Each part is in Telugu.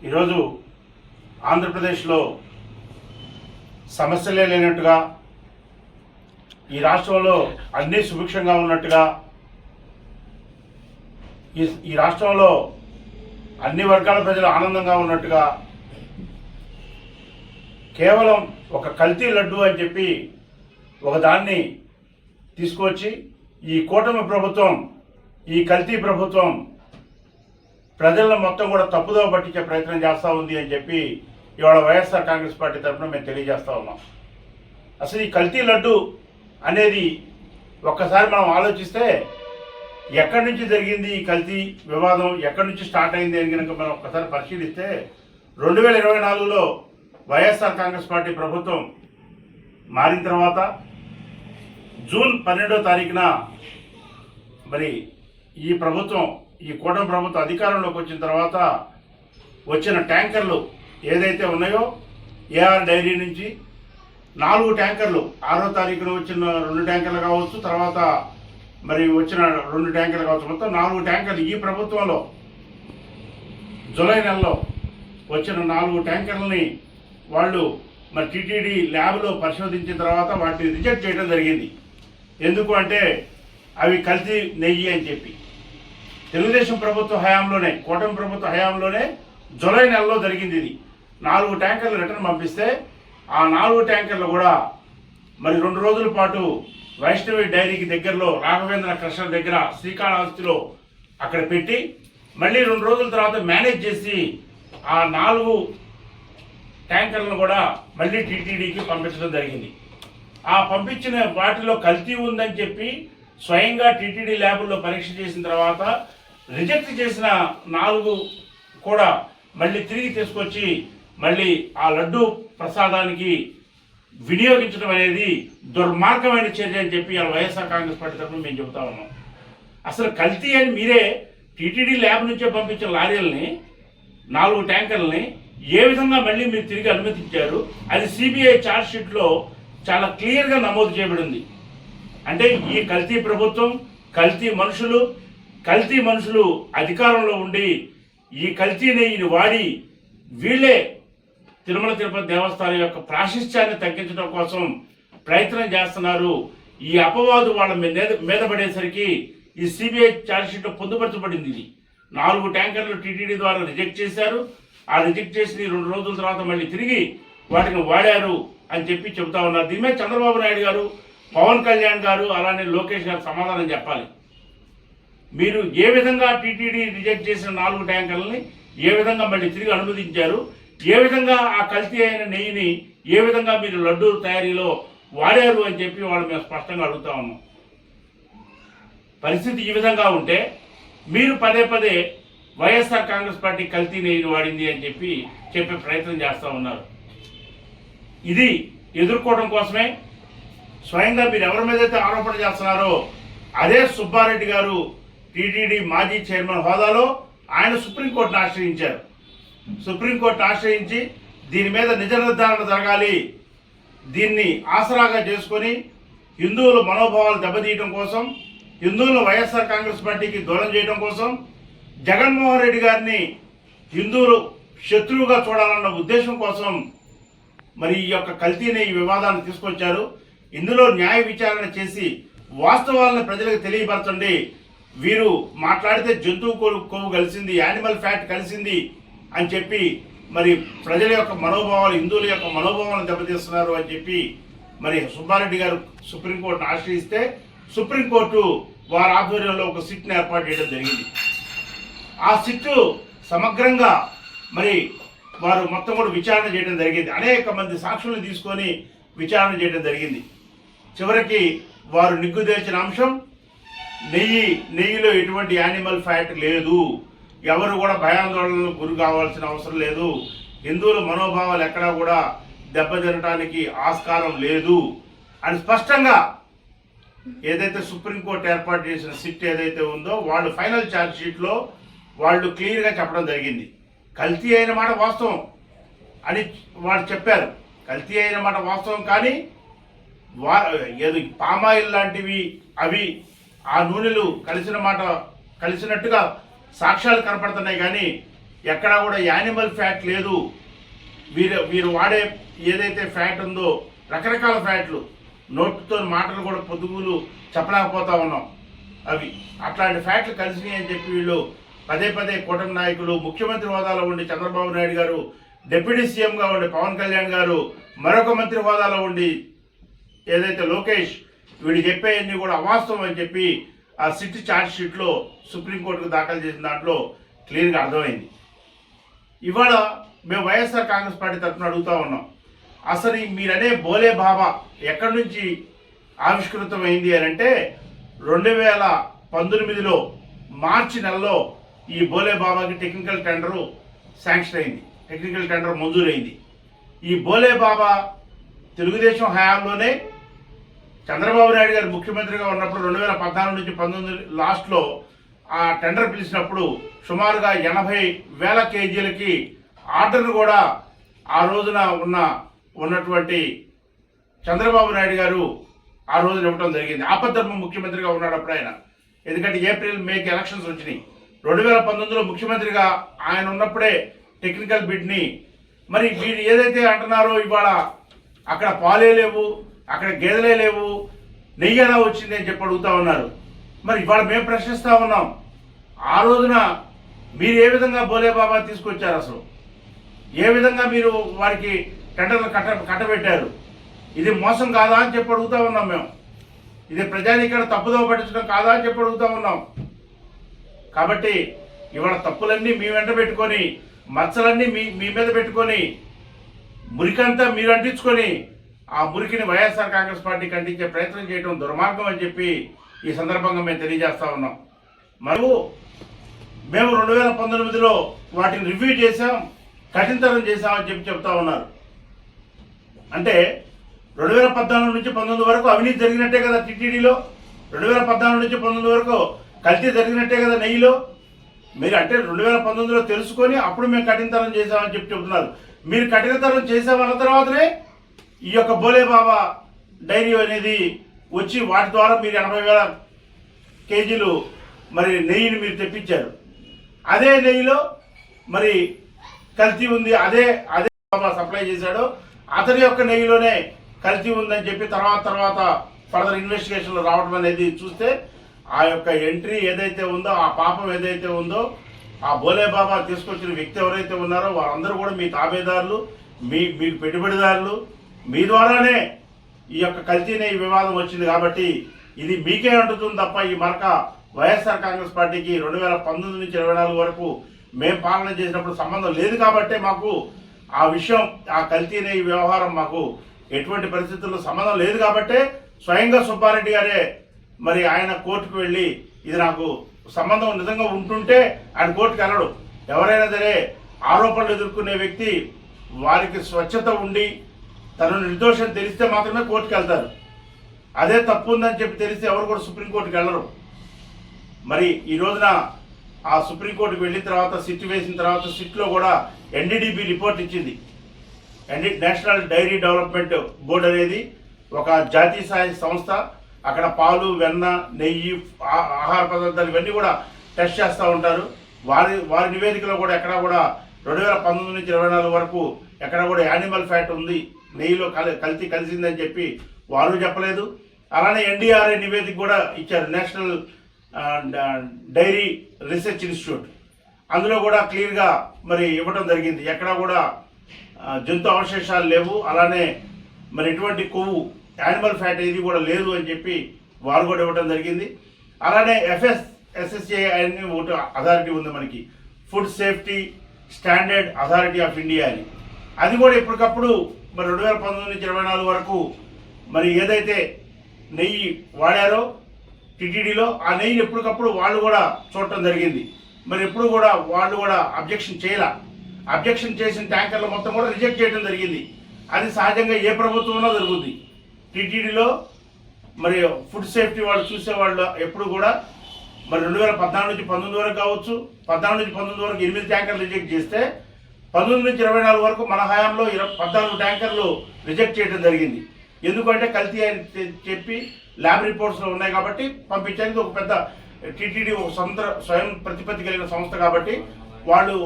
ఈరోజు ఆంధ్రప్రదేశ్లో సమస్యలే లేనట్టుగా ఈ రాష్ట్రంలో అన్నీ సుభిక్షంగా ఉన్నట్టుగా ఈ ఈ రాష్ట్రంలో అన్ని వర్గాల ప్రజలు ఆనందంగా ఉన్నట్టుగా కేవలం ఒక కల్తీ లడ్డు అని చెప్పి ఒక దాన్ని తీసుకొచ్చి ఈ కూటమి ప్రభుత్వం ఈ కల్తీ ప్రభుత్వం ప్రజలను మొత్తం కూడా తప్పుదో పట్టించే ప్రయత్నం చేస్తూ ఉంది అని చెప్పి ఇవాళ వైఎస్ఆర్ కాంగ్రెస్ పార్టీ తరఫున మేము తెలియజేస్తా ఉన్నాం. అసలు ఈ కల్తీ లడ్డు అనేది ఒక్కసారి మనం ఆలోచిస్తే ఎక్కడి నుంచి జరిగింది ఈ కల్తీ వివాదం? ఎక్కడి నుంచి స్టార్ట్ అయింది అని కనుక మనం ఒక్కసారి పరిశీలిస్తే రెండు వేల ఇరవై నాలుగులో వైఎస్ఆర్ కాంగ్రెస్ పార్టీ ప్రభుత్వం మారిన తర్వాత జూన్ పన్నెండో తారీఖున మరి ఈ ప్రభుత్వం ఈ కూటమి ప్రభుత్వం అధికారంలోకి వచ్చిన తర్వాత వచ్చిన ట్యాంకర్లు ఏదైతే ఉన్నాయో ఏఆర్ డైరీ నుంచి నాలుగు ట్యాంకర్లు ఆరో తారీఖున వచ్చిన రెండు ట్యాంకర్లు కావచ్చు తర్వాత మరి వచ్చిన రెండు ట్యాంకర్లు కావచ్చు మొత్తం నాలుగు ట్యాంకర్లు ఈ ప్రభుత్వంలో జూలై నెలలో వచ్చిన నాలుగు ట్యాంకర్లని వాళ్ళు మరి టీటీడీ ల్యాబ్లో పరిశోధించిన తర్వాత వాటిని రిజెక్ట్ చేయడం జరిగింది. ఎందుకు అంటే అవి కల్తీ నెయ్యి అని చెప్పి. తెలుగుదేశం ప్రభుత్వ హయాంలోనే కూటమి ప్రభుత్వ హయాంలోనే జూలై నెలలో జరిగింది ఇది. నాలుగు ట్యాంకర్లు రిటర్న్ పంపిస్తే ఆ నాలుగు ట్యాంకర్లు కూడా మరి రెండు రోజుల పాటు వైష్ణవి డైరీకి దగ్గరలో రాఘవేంద్ర కృష్ణ దగ్గర శ్రీకాళహస్తిలో అక్కడ పెట్టి మళ్ళీ రెండు రోజుల తర్వాత మేనేజ్ చేసి ఆ నాలుగు ట్యాంకర్లను కూడా మళ్ళీ టీటీడీకి పంపించడం జరిగింది. ఆ పంపించిన వాటిలో కల్తీ ఉందని చెప్పి స్వయంగా టీటీడీ ల్యాబుల్లో పరీక్ష చేసిన తర్వాత రిజెక్ట్ చేసిన నాలుగు కూడా మళ్ళీ తిరిగి తీసుకొచ్చి మళ్ళీ ఆ లడ్డు ప్రసాదానికి వినియోగించడం అనేది దుర్మార్గమైన చర్య అని చెప్పి ఇలా వైఎస్ఆర్ కాంగ్రెస్ పార్టీ తరఫున మేము చెబుతా ఉన్నాం. అసలు కల్తీ అని మీరే టీటీడీ ల్యాబ్ నుంచే పంపించిన లారీలని నాలుగు ట్యాంకర్లని ఏ విధంగా మళ్ళీ మీరు తిరిగి అనుమతించారు? అది సిబిఐ ఛార్జ్ షీట్లో చాలా క్లియర్గా నమోదు చేయబడింది. అంటే ఈ కల్తీ ప్రభుత్వం కల్తీ మనుషులు కల్తీ మనుషులు అధికారంలో ఉండి ఈ కల్తీ నెయ్యిని వాడి వీళ్ళే తిరుమల తిరుపతి దేవస్థానం యొక్క ప్రాశిష్యాన్ని తగ్గించడం కోసం ప్రయత్నం చేస్తున్నారు. ఈ అపవాదు వాళ్ళ మీద మీద పడేసరికి ఈ సిబిఐ ఛార్జ్షీట్లో పొందుపరచబడింది ఇది. నాలుగు ట్యాంకర్లు టీటీడీ ద్వారా రిజెక్ట్ చేశారు. ఆ రిజెక్ట్ చేసి రెండు రోజుల తర్వాత మళ్ళీ తిరిగి వాటిని వాడారు అని చెప్పి చెబుతా ఉన్నారు. దీని మీద చంద్రబాబు నాయుడు గారు పవన్ కళ్యాణ్ గారు అలానే లోకేష్ గారు సమాధానం చెప్పాలి. మీరు ఏ విధంగా టీటీడీ రిజెక్ట్ చేసిన నాలుగు ట్యాంకర్లని ఏ విధంగా మళ్ళీ తిరిగి అనుమతించారు ఏ విధంగా ఆ కల్తీ అయిన నెయ్యిని ఏ విధంగా మీరు లడ్డూ తయారీలో వాడారు అని చెప్పి వాళ్ళు మేము స్పష్టంగా అడుగుతా ఉన్నాం. పరిస్థితి ఈ విధంగా ఉంటే మీరు పదే పదే వైఎస్ఆర్ కాంగ్రెస్ పార్టీ కల్తీ నెయ్యిని వాడింది అని చెప్పి చెప్పే ప్రయత్నం చేస్తూ ఉన్నారు. ఇది ఎదుర్కోవడం కోసమే స్వయంగా మీరు ఎవరి మీద అయితే ఆరోపణ చేస్తున్నారో అదే సుబ్బారెడ్డి గారు టీటీడీ మాజీ చైర్మన్ హోదాలో ఆయన సుప్రీంకోర్టును ఆశ్రయించారు. సుప్రీంకోర్టును ఆశ్రయించి దీని మీద నిజ నిర్ధారణ జరగాలి. దీన్ని ఆసరాగా చేసుకొని హిందువుల మనోభావాలు దెబ్బతీయడం కోసం హిందువులను వైఎస్ఆర్ కాంగ్రెస్ పార్టీకి దూరం చేయడం కోసం జగన్మోహన్ రెడ్డి గారిని హిందువులు శత్రువుగా చూడాలన్న ఉద్దేశం కోసం మరి ఈ యొక్క కల్తీని ఈ వివాదాన్ని తీసుకొచ్చారు. ఇందులో న్యాయ విచారణ చేసి వాస్తవాలను ప్రజలకు తెలియపరచండి. వీరు మాట్లాడితే జంతువు కొవ్వు కొవ్వు కలిసింది యానిమల్ ఫ్యాట్ కలిసింది అని చెప్పి మరి ప్రజల యొక్క మనోభావాలు హిందువుల యొక్క మనోభావాలను దెబ్బతీస్తున్నారు అని చెప్పి మరి సుబ్బారెడ్డి గారు సుప్రీంకోర్టును ఆశ్రయిస్తే సుప్రీంకోర్టు వారి ఆధ్వర్యంలో ఒక సిట్ని ఏర్పాటు చేయడం జరిగింది. ఆ సిట్టు సమగ్రంగా మరి వారు మొత్తం కూడా విచారణ చేయడం జరిగింది. అనేక మంది సాక్షులను తీసుకొని విచారణ చేయడం జరిగింది. చివరికి వారు నిగ్గుదేర్చిన అంశం నెయ్యి నెయ్యిలో ఎటువంటి యానిమల్ ఫ్యాట్ లేదు. ఎవరు కూడా భయాందోళనకు గురి కావాల్సిన అవసరం లేదు. హిందువుల మనోభావాలు ఎక్కడా కూడా దెబ్బతినటానికి ఆస్కారం లేదు. అని స్పష్టంగా ఏదైతే సుప్రీంకోర్టు ఏర్పాటు చేసిన సిట్ ఏదైతే ఉందో వాళ్ళు ఫైనల్ ఛార్జ్ షీట్లో వాళ్ళు క్లియర్గా చెప్పడం జరిగింది. కల్తీ అయిన మాట వాస్తవం అని వాళ్ళు చెప్పారు. కల్తీ అయిన మాట వాస్తవం కానీ వా ఏది పామాయిల్ లాంటివి అవి ఆ నూనెలు కలిసిన మాట కలిసినట్టుగా సాక్ష్యాలు కనపడుతున్నాయి కానీ ఎక్కడా కూడా యానిమల్ ఫ్యాట్ లేదు. వీరు వీరు వాడే ఏదైతే ఫ్యాట్ ఉందో రకరకాల ఫ్యాట్లు నోటుతో మాటలు కూడా పొదుగులు చెప్పలేకపోతా ఉన్నాం. అవి అట్లాంటి ఫ్యాట్లు కలిసినాయి అని చెప్పి వీళ్ళు పదే పదే కూటమి నాయకులు ముఖ్యమంత్రి హోదాలో ఉండి చంద్రబాబు నాయుడు గారు డిప్యూటీ సీఎంగా ఉండి పవన్ కళ్యాణ్ గారు మరొక మంత్రి హోదాలో ఉండి ఏదైతే లోకేష్ వీడు చెప్పేవన్నీ కూడా అవాస్తవం అని చెప్పి ఆ సిట్ ఛార్జ్ షీట్లో సుప్రీంకోర్టుకు దాఖలు చేసిన దాంట్లో క్లియర్గా అర్థమైంది. ఇవాళ మేము వైఎస్ఆర్ కాంగ్రెస్ పార్టీ తరఫున అడుగుతా ఉన్నాం. అసలు ఈ మీరనే బోలే బాబా ఎక్కడి నుంచి ఆవిష్కృతమైంది అని అంటే రెండు వేల పంతొమ్మిదిలో మార్చి నెలలో ఈ బోలే బాబాకి టెక్నికల్ టెండరు శాంక్షన్ అయింది. టెక్నికల్ టెండర్ మంజూరైంది. ఈ బోలే బాబా తెలుగుదేశం హయాంలోనే చంద్రబాబు నాయుడు గారు ముఖ్యమంత్రిగా ఉన్నప్పుడు రెండు వేల పద్నాలుగు నుంచి పంతొమ్మిది లాస్ట్లో ఆ టెండర్ పిలిచినప్పుడు సుమారుగా ఎనభై వేల కేజీలకి ఆర్డర్ను కూడా ఆ రోజున ఉన్న ఉన్నటువంటి చంద్రబాబు నాయుడు గారు ఆ రోజున ఇవ్వడం జరిగింది. ఆపద్ధర్మ ముఖ్యమంత్రిగా ఉన్నాడు అప్పుడు ఆయన. ఎందుకంటే ఏప్రిల్ మేకి ఎలక్షన్స్ వచ్చినాయి. రెండు వేల పంతొమ్మిదిలో ముఖ్యమంత్రిగా ఆయన ఉన్నప్పుడే టెక్నికల్ బిడ్ని మరి వీరు ఏదైతే అంటున్నారో ఇవాళ అక్కడ పాలే లేవు. అక్కడ గేదెలే లేవు నెయ్యి ఎలా వచ్చింది అని చెప్పి అడుగుతా ఉన్నారు. మరి ఇవాళ మేము ప్రశ్నిస్తా ఉన్నాం. ఆ రోజున మీరు ఏ విధంగా బోలే బాబా తీసుకొచ్చారు అసలు? ఏ విధంగా మీరు వారికి టెండర్లు కట్ట కట్టబెట్టారు? ఇది మోసం కాదా అని చెప్పి అడుగుతా ఉన్నాం మేము ఇది ప్రజానీకరణ తప్పుదోవ పట్టించడం కాదా అని చెప్పి అడుగుతా ఉన్నాం. కాబట్టి ఇవాళ తప్పులన్నీ మీ వెంట పెట్టుకొని మచ్చలన్నీ మీ మీ మీద పెట్టుకొని మురికంతా మీరు అంటించుకొని ఆ మురికిని వైఎస్ఆర్ కాంగ్రెస్ పార్టీకి అంటించే ప్రయత్నం చేయడం దుర్మార్గం అని చెప్పి ఈ సందర్భంగా మేము తెలియజేస్తా ఉన్నాం. మరియు మేము రెండు వేల పంతొమ్మిదిలో వాటిని రివ్యూ చేశాం కఠినతరం చేశామని చెప్పి చెప్తా ఉన్నారు. అంటే రెండు వేల పద్నాలుగు నుంచి పంతొమ్మిది వరకు అవినీతి జరిగినట్టే కదా టీటీడీలో రెండు వేల పద్నాలుగు నుంచి పంతొమ్మిది వరకు కల్తీ జరిగినట్టే కదా నెయ్యిలో. మీరు అంటే రెండు వేల పంతొమ్మిదిలో తెలుసుకొని అప్పుడు మేము కఠినతరం చేశామని చెప్పి చెప్తున్నారు. మీరు కఠినతరం చేసామన్న తర్వాతనే ఈ యొక్క బోలే బాబా డైరీ అనేది వచ్చి వాటి ద్వారా మీరు ఎనభై వేల కేజీలు మరి నెయ్యిని మీరు తెప్పించారు. అదే నెయ్యిలో మరి కల్తీ ఉంది అదే అదే బాబా సప్లై చేశాడు. అతని యొక్క నెయ్యిలోనే కల్తీ ఉందని చెప్పి తర్వాత తర్వాత ఫర్దర్ ఇన్వెస్టిగేషన్లో రావడం అనేది చూస్తే ఆ యొక్క ఎంట్రీ ఏదైతే ఉందో ఆ పాపం ఏదైతే ఉందో ఆ బోలే బాబా తీసుకొచ్చిన వ్యక్తి ఎవరైతే ఉన్నారో వారందరూ కూడా మీ తాబేదారులు మీ మీ పెట్టుబడిదారులు మీ ద్వారానే ఈ యొక్క కల్తీనే ఈ వివాదం వచ్చింది కాబట్టి ఇది మీకే అంటుతుంది తప్ప ఈ మరక వైఎస్ఆర్ కాంగ్రెస్ పార్టీకి రెండు వేల పంతొమ్మిది నుంచి ఇరవై నాలుగు వరకు మేము పాలన చేసినప్పుడు సంబంధం లేదు కాబట్టే మాకు ఆ విషయం ఆ కల్తీనే ఈ వ్యవహారం మాకు ఎటువంటి పరిస్థితుల్లో సంబంధం లేదు కాబట్టే స్వయంగా సుబ్బారెడ్డి గారే మరి ఆయన కోర్టుకు వెళ్ళి ఇది నాకు సంబంధం నిజంగా ఉంటుంటే ఆయన కోర్టుకు వెళ్ళడు. ఎవరైనా సరే ఆరోపణలు ఎదుర్కొనే వ్యక్తి వారికి స్వచ్ఛత ఉండి తను నిర్దోషం తెలిస్తే మాత్రమే కోర్టుకు వెళ్తారు. అదే తప్పు ఉందని చెప్పి తెలిస్తే ఎవరు కూడా సుప్రీంకోర్టుకి వెళ్ళరు. మరి ఈ రోజున ఆ సుప్రీంకోర్టుకు వెళ్ళిన తర్వాత సిట్ వేసిన తర్వాత సిట్లో కూడా ఎన్డీడీబీ రిపోర్ట్ ఇచ్చింది. ND national dairy development board అనేది ఒక జాతీయ స్థాయి సంస్థ. అక్కడ పాలు వెన్న నెయ్యి ఆహార పదార్థాలు ఇవన్నీ కూడా టెస్ట్ చేస్తూ ఉంటారు. వారి వారి నివేదికలో కూడా ఎక్కడ కూడా రెండు వేల పంతొమ్మిది నుంచి ఇరవై నాలుగు వరకు ఎక్కడ కూడా యానిమల్ ఫ్యాట్ ఉంది నెయ్యిలో కలి కల్తీ కలిసిందని చెప్పి వారు చెప్పలేదు. అలానే ఎన్డీఆర్ఐ నివేదిక కూడా ఇచ్చారు నేషనల్ డైరీ రీసెర్చ్ ఇన్స్టిట్యూట్. అందులో కూడా క్లియర్గా మరి ఇవ్వడం జరిగింది. ఎక్కడా కూడా జంతు అవశేషాలు లేవు. అలానే మరి ఎటువంటి కొవ్వు యానిమల్ ఫ్యాట్ ఏది కూడా లేదు అని చెప్పి వారు కూడా ఇవ్వడం జరిగింది. అలానే ఎఫ్ఎస్ ఎస్ఎస్ఏ అని ఒకటి అథారిటీ ఉంది మనకి. Food safety standard authority of India అని. అది కూడా ఎప్పటికప్పుడు మరి రెండు వేల పంతొమ్మిది నుంచి ఇరవై నాలుగు వరకు మరి ఏదైతే నెయ్యి వాడారో టీటీడీలో ఆ నెయ్యిని ఎప్పటికప్పుడు వాళ్ళు కూడా చూడటం జరిగింది. మరి ఎప్పుడు కూడా వాళ్ళు కూడా అబ్జెక్షన్ చేయాల. అబ్జెక్షన్ చేసిన ట్యాంకర్లు మొత్తం కూడా రిజెక్ట్ చేయడం జరిగింది. అది సహజంగా ఏ ప్రభుత్వంలో జరుగుద్ది. టీటీడీలో మరి ఫుడ్ సేఫ్టీ వాళ్ళు చూసేవాళ్ళు ఎప్పుడు కూడా మరి రెండు వేల పద్నాలుగు నుంచి పంతొమ్మిది వరకు కావచ్చు పద్నాలుగు నుంచి పంతొమ్మిది వరకు ఎనిమిది ట్యాంకర్లు రిజెక్ట్ చేస్తే పంతొమ్మిది నుంచి ఇరవై నాలుగు వరకు మన హయాంలో ఇరవై పద్నాలుగు ట్యాంకర్లు రిజెక్ట్ చేయడం జరిగింది. ఎందుకంటే కల్తీ అని చెప్పి ల్యాబ్ రిపోర్ట్స్లో ఉన్నాయి కాబట్టి పంపించడానికి ఒక పెద్ద టీటీడీ ఒక స్వతంత్ర స్వయం ప్రతిపత్తి కలిగిన సంస్థ కాబట్టి వాళ్ళు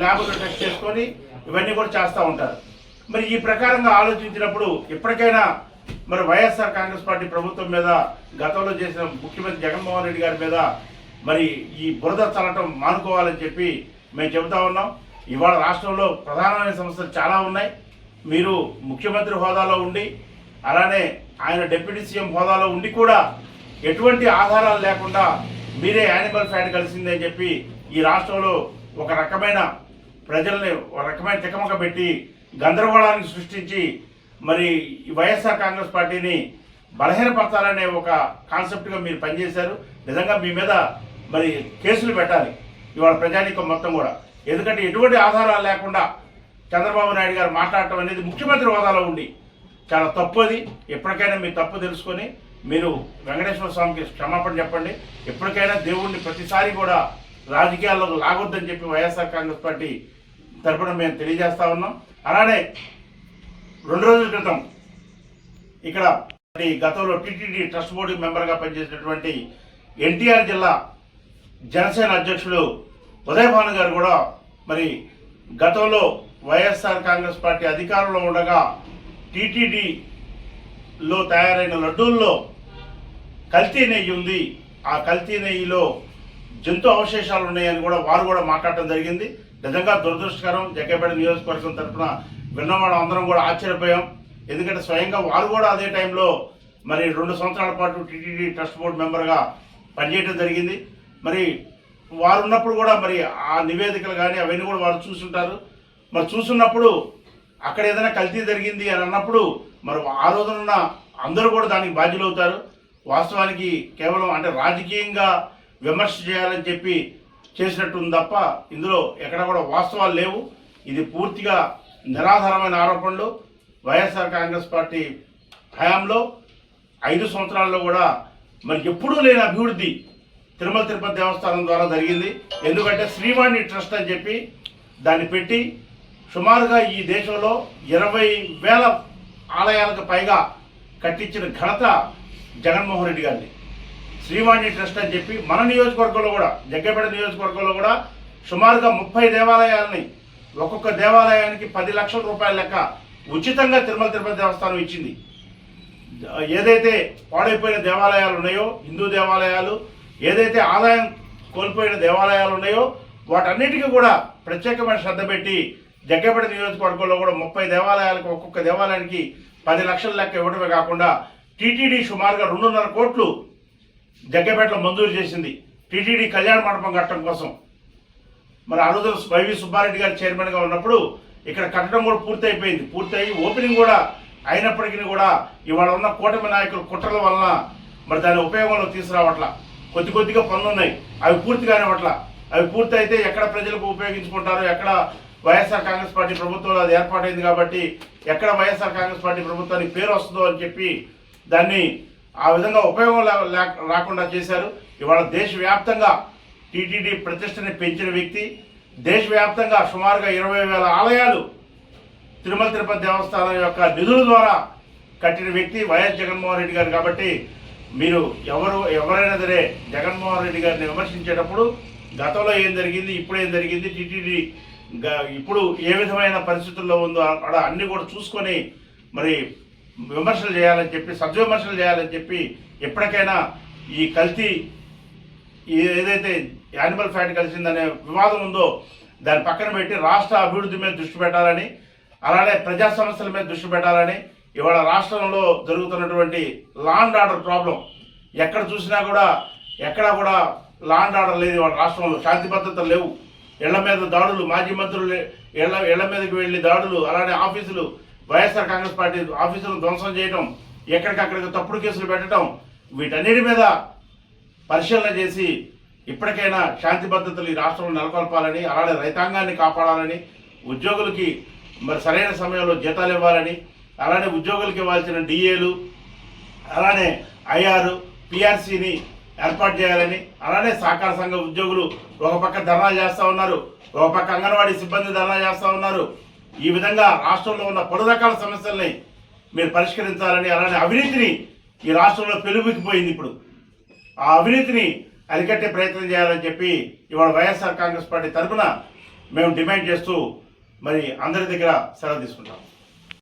ల్యాబ్లో టెస్ట్ చేసుకొని ఇవన్నీ కూడా చేస్తూ ఉంటారు. మరి ఈ ప్రకారంగా ఆలోచించినప్పుడు ఎప్పటికైనా మరి వైఎస్ఆర్ కాంగ్రెస్ పార్టీ ప్రభుత్వం మీద గతంలో చేసిన ముఖ్యమంత్రి జగన్మోహన్ రెడ్డి గారి మీద మరి ఈ బురద చల్లటం మానుకోవాలని చెప్పి మేము చెబుతా ఉన్నాం. ఇవాళ రాష్ట్రంలో ప్రధానమైన సమస్యలు చాలా ఉన్నాయి. మీరు ముఖ్యమంత్రి హోదాలో ఉండి అలానే ఆయన డిప్యూటీ సీఎం హోదాలో ఉండి కూడా ఎటువంటి ఆధారాలు లేకుండా మీరే యానిమల్ ఫ్యాట్ కలిసిందని చెప్పి ఈ రాష్ట్రంలో ఒక రకమైన ప్రజల్ని ఒక రకమైన తికమక పెట్టి గందరగోళాన్ని సృష్టించి మరి ఈ వైఎస్ఆర్ కాంగ్రెస్ పార్టీని బలహీనపరచాలనే ఒక కాన్సెప్ట్గా మీరు పనిచేశారు. నిజంగా మీ మీద మరి కేసులు పెట్టాలి. ఇవాళ ప్రజానీకం మొత్తం కూడా. ఎందుకంటే ఎటువంటి ఆధారాలు లేకుండా చంద్రబాబు నాయుడు గారు మాట్లాడటం అనేది ముఖ్యమంత్రి హోదాలో ఉండి చాలా తప్పు అది ఎప్పటికైనా మీ తప్పు తెలుసుకొని మీరు వెంకటేశ్వర స్వామికి క్షమాపణ చెప్పండి. ఎప్పటికైనా దేవుణ్ణి ప్రతిసారి కూడా రాజకీయాల్లోకి లాగొద్దని చెప్పి వైఎస్ఆర్ కాంగ్రెస్ పార్టీ తరపున మేము తెలియజేస్తా ఉన్నాం. అలానే రెండు రోజుల క్రితం ఇక్కడ గతంలో టీటీడీ ట్రస్ట్ బోర్డు మెంబర్గా పనిచేసినటువంటి ఎన్టీఆర్ జిల్లా జనసేన అధ్యక్షులు ఉదయభాను గారు కూడా మరి గతంలో వైఎస్ఆర్ కాంగ్రెస్ పార్టీ అధికారంలో ఉండగా టీటీడీలో తయారైన లడ్డూల్లో కల్తీ నెయ్యి ఉంది. ఆ కల్తీ నెయ్యిలో జంతు అవశేషాలు ఉన్నాయని కూడా వారు కూడా మాట్లాడటం జరిగింది. నిజంగా దురదృష్టకరం. జగ్గపేట నియోజకవర్గం తరఫున విన్నవాడు అందరం కూడా ఆశ్చర్యపోయాం. ఎందుకంటే స్వయంగా వారు కూడా అదే టైంలో మరి రెండు సంవత్సరాల పాటు టీటీడీ ట్రస్ట్ బోర్డు మెంబర్గా పనిచేయడం జరిగింది. మరి వారు ఉన్నప్పుడు కూడా మరి ఆ నివేదికలు కానీ అవన్నీ కూడా వారు చూసుంటారు. మరి చూసున్నప్పుడు అక్కడ ఏదైనా కల్తీ జరిగింది అని అన్నప్పుడు మరి ఆ రోజున అందరూ కూడా దానికి బాధ్యులు అవుతారు వాస్తవానికి కేవలం అంటే రాజకీయంగా విమర్శ చేయాలని చెప్పి చేసినట్టు తప్ప ఇందులో ఎక్కడ కూడా వాస్తవాలు లేవు. ఇది పూర్తిగా నిరాధారమైన ఆరోపణలు. వైఎస్ఆర్ కాంగ్రెస్ పార్టీ హయాంలో ఐదు సంవత్సరాల్లో కూడా మరి ఎప్పుడూ లేని అభివృద్ధి తిరుమల తిరుపతి దేవస్థానం ద్వారా జరిగింది. ఎందుకంటే శ్రీవాణి ట్రస్ట్ అని చెప్పి దాన్ని పెట్టి సుమారుగా ఈ దేశంలో ఇరవై వేల ఆలయాలకు పైగా కట్టించిన ఘనత జగన్మోహన్ రెడ్డి గారిది. శ్రీవాణి ట్రస్ట్ అని చెప్పి మన నియోజకవర్గంలో కూడా జగ్గపేట నియోజకవర్గంలో కూడా సుమారుగా ముప్పై దేవాలయాలని ఒక్కొక్క దేవాలయానికి పది లక్షల రూపాయల లెక్క ఉచితంగా తిరుమల తిరుపతి దేవస్థానం ఇచ్చింది. ఏదైతే పాడైపోయిన దేవాలయాలు ఉన్నాయో హిందూ దేవాలయాలు ఏదైతే ఆదాయం కోల్పోయిన దేవాలయాలు ఉన్నాయో వాటన్నిటికీ కూడా ప్రత్యేకమైన శ్రద్ధ పెట్టి జగ్గపేట నియోజకవర్గంలో కూడా ముప్పై దేవాలయాలకు ఒక్కొక్క దేవాలయానికి పది లక్షల లెక్క ఇవ్వడమే కాకుండా టీటీడీ సుమారుగా రెండున్నర కోట్లు జగ్గపేటలో మంజూరు చేసింది. టీటీడీ కళ్యాణ మండపం కట్టడం కోసం. మరి ఆ రోజు వైవి సుబ్బారెడ్డి గారు చైర్మన్గా ఉన్నప్పుడు ఇక్కడ కట్టడం కూడా పూర్తి అయిపోయింది పూర్తి అయ్యి ఓపెనింగ్ కూడా అయినప్పటికీ కూడా ఇవాళ ఉన్న కూటమి నాయకుల కుట్రల వలన మరి దాని ఉపయోగంలో తీసుకురావట్ల. కొద్ది కొద్దిగా పనులు ఉన్నాయి అవి పూర్తి కానివ్వట్ల. అవి పూర్తి అయితే ఎక్కడ ప్రజలకు ఉపయోగించుకుంటారు ఎక్కడ వైఎస్ఆర్ కాంగ్రెస్ పార్టీ ప్రభుత్వంలో అది ఏర్పాటైంది కాబట్టి ఎక్కడ వైఎస్ఆర్ కాంగ్రెస్ పార్టీ ప్రభుత్వానికి పేరు వస్తుందో అని చెప్పి దాన్ని ఆ విధంగా ఉపయోగం లేక- రాకుండా చేశారు. ఇవాళ దేశవ్యాప్తంగా టీటీడీ ప్రతిష్టని పెంచిన వ్యక్తి దేశవ్యాప్తంగా సుమారుగా ఇరవై వేల ఆలయాలు తిరుమల తిరుపతి దేవస్థానం యొక్క నిధుల ద్వారా కట్టిన వ్యక్తి వైఎస్ జగన్మోహన్ రెడ్డి గారు కాబట్టి మీరు ఎవరు ఎవరైనా సరే జగన్మోహన్ రెడ్డి గారిని విమర్శించేటప్పుడు గతంలో ఏం జరిగింది ఇప్పుడు ఏం జరిగింది టీటీడీ గ- ఇప్పుడు ఏ విధమైన పరిస్థితుల్లో ఉందో అక్కడ అన్నీ కూడా చూసుకొని మరి విమర్శలు చేయాలని చెప్పి సద్విమర్శలు చేయాలని చెప్పి ఎప్పటికైనా ఈ కల్తీ ఏదైతే యానిమల్ ఫ్యాట్ కలిసిందనే వివాదం ఉందో దాన్ని పక్కన పెట్టి రాష్ట్ర అభివృద్ధి మీద దృష్టి పెట్టాలని అలానే ప్రజా సమస్యల మీద దృష్టి పెట్టాలని ఇవాళ రాష్ట్రంలో జరుగుతున్నటువంటి లాండ్ ఆర్డర్ ప్రాబ్లం ఎక్కడ చూసినా కూడా ఎక్కడా కూడా లాండ్ ఆర్డర్ లేదు ఇవాళ రాష్ట్రంలో. శాంతి భద్రతలు లేవు. ఇళ్ళ మీద దాడులు మాజీ మంత్రులు ఇళ్ళ ఇళ్ళ మీదకి వెళ్ళి దాడులు అలానే ఆఫీసులు వైఎస్ఆర్ కాంగ్రెస్ పార్టీ ఆఫీసులను ధ్వంసం చేయడం ఎక్కడికక్కడికి తప్పుడు కేసులు పెట్టడం వీటన్నిటి మీద పరిశీలన చేసి ఇప్పటికైనా శాంతి భద్రతలు ఈ రాష్ట్రంలో నెలకొల్పాలని అలానే రైతాంగాన్ని కాపాడాలని ఉద్యోగులకి మరి సరైన సమయంలో జీతాలు ఇవ్వాలని అలానే ఉద్యోగులకి ఇవ్వాల్సిన డిఏలు అలానే ఐఆర్ పిఆర్సీని ఏర్పాటు చేయాలని అలానే సహకార సంఘ ఉద్యోగులు ఒక పక్క ధర్నా చేస్తూ ఉన్నారు ఒక పక్క అంగన్వాడీ సిబ్బంది ధర్నా చేస్తూ ఉన్నారు. ఈ విధంగా రాష్ట్రంలో ఉన్న పలు రకాల సమస్యల్ని మీరు పరిష్కరించాలని అలానే అవినీతిని ఈ రాష్ట్రంలో పెలుబెక్కిపోయింది ఇప్పుడు. ఆ అవినీతిని అరికట్టే ప్రయత్నం చేయాలని చెప్పి ఇవాళ వైఎస్ఆర్ కాంగ్రెస్ పార్టీ తరఫున మేము డిమాండ్ చేస్తూ మరి అందరి దగ్గర సెలవు తీసుకుంటాం.